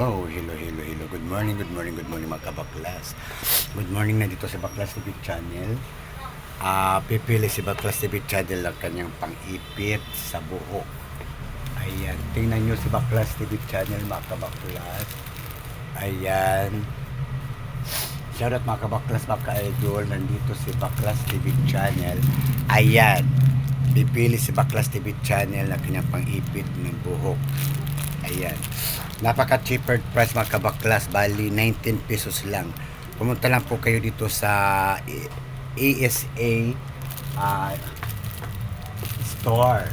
Oh, hello, hello, hello. Good morning, good morning, good morning mga kabaklas. Good morning na dito sa Baklas TV channel. Ah, pipili si Baklas TV channel ang kanyang pang-ipit sa buhok. Ayan, tingnan nyo si Baklas TV channel mga kabaklas. Ayan. Shoutout mga kabaklas, mga ka-idol. Nandito si Baklas TV channel. Ayan. Pipili si Baklas TV channel na kanyang pang-ipit ng buhok. Ayan. Napaka cheaper price mga kabaklas. Bali, 19 pesos lang. Pumunta lang po kayo dito sa A- ASA ah, store.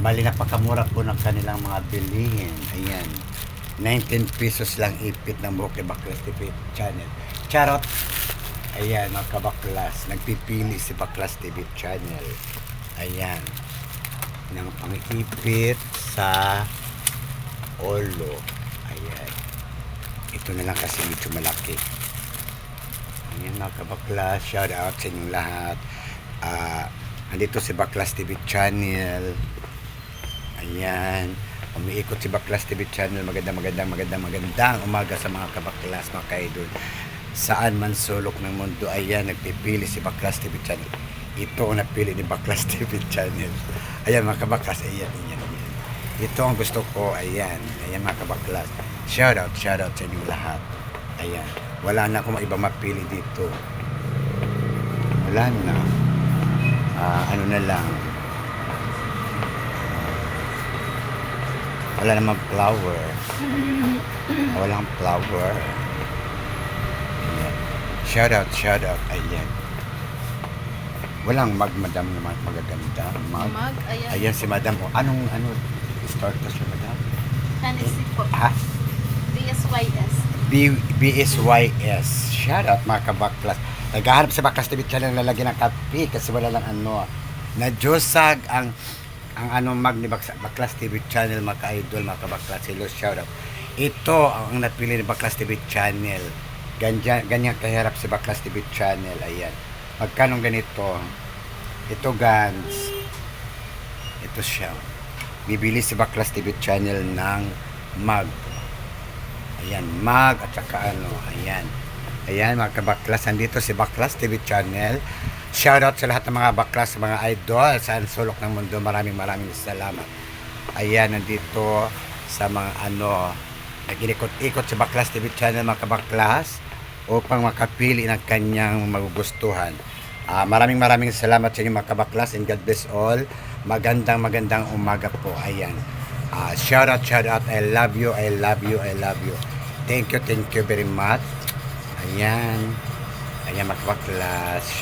Bali, napakamura po ng kanilang mga bilihin. Ayan. 19 pesos lang ipit ng kay Baklas TV channel. Charot! Ayan, mga kabaklas. Nagpipili si Baklas TV channel. Ayan. Ng pangipit sa Olo. Ayan. Ito na lang kasi medyo malaki. Ayan mga kabaklas. Shout out sa inyong lahat. Ah, andito si Baklas TV channel. Ayan. Umiikot si Baklas TV channel. Magandang, magandang, magandang, magandang umaga sa mga kabaklas, mga kaidol. Saan man sulok ng mundo, ayan, nagpipili si Baklas TV channel. Ito ang napili ni Baklas TV channel. Ayan mga kabaklas, ayan, ayan. Ito ang gusto ko, ayan. Ayan mga kabaklas. Shout out, shout out sa inyong lahat. Ayan. Wala na akong iba mapili dito. Wala na. Ah, ano na lang. Wala namang flower. Walang flower. Ayan. Shout out, shout out. Ayan. Walang mag madam naman magaganda. Mag. Mag, ayan. Ayan si madam. Oh, anong ano start to siya madam? Tennessee po. Ha? BSYS. B BSYS. Shout out mga kabaklas. Naghahanap sa Baklas TV channel na lalagyan ng kape kasi wala lang ano. Nadyosag ang ang ano mag ni Baklas, Baklas TV channel mga ka-idol mga kabaklas. Hello, shout out. Ito ang napili ni Baklas TV channel. Ganyan, ganyan kahirap si Baklas TV channel. Ayan. Magkano ganito? Ito guns. Ito siya. Bibili si Baklas TV channel ng mag. Ayan, mag at saka ano, ayan. Ayan, mga kabaklas, nandito si Baklas TV channel. Shoutout sa lahat ng mga baklas, mga idol sa sulok ng mundo. Maraming maraming salamat. Ayan, nandito sa mga ano, nag-ikot-ikot si Baklas TV channel, mga kabaklas, upang makapili ng kanyang magugustuhan. Ah, maraming maraming salamat sa inyo mga kabaklas and God bless all. Magandang magandang umaga po. Ayan. Ah, shout out, shout out. I love you, I love you, I love you. Thank you, thank you very much. Ayan. Ayan mga kabaklas.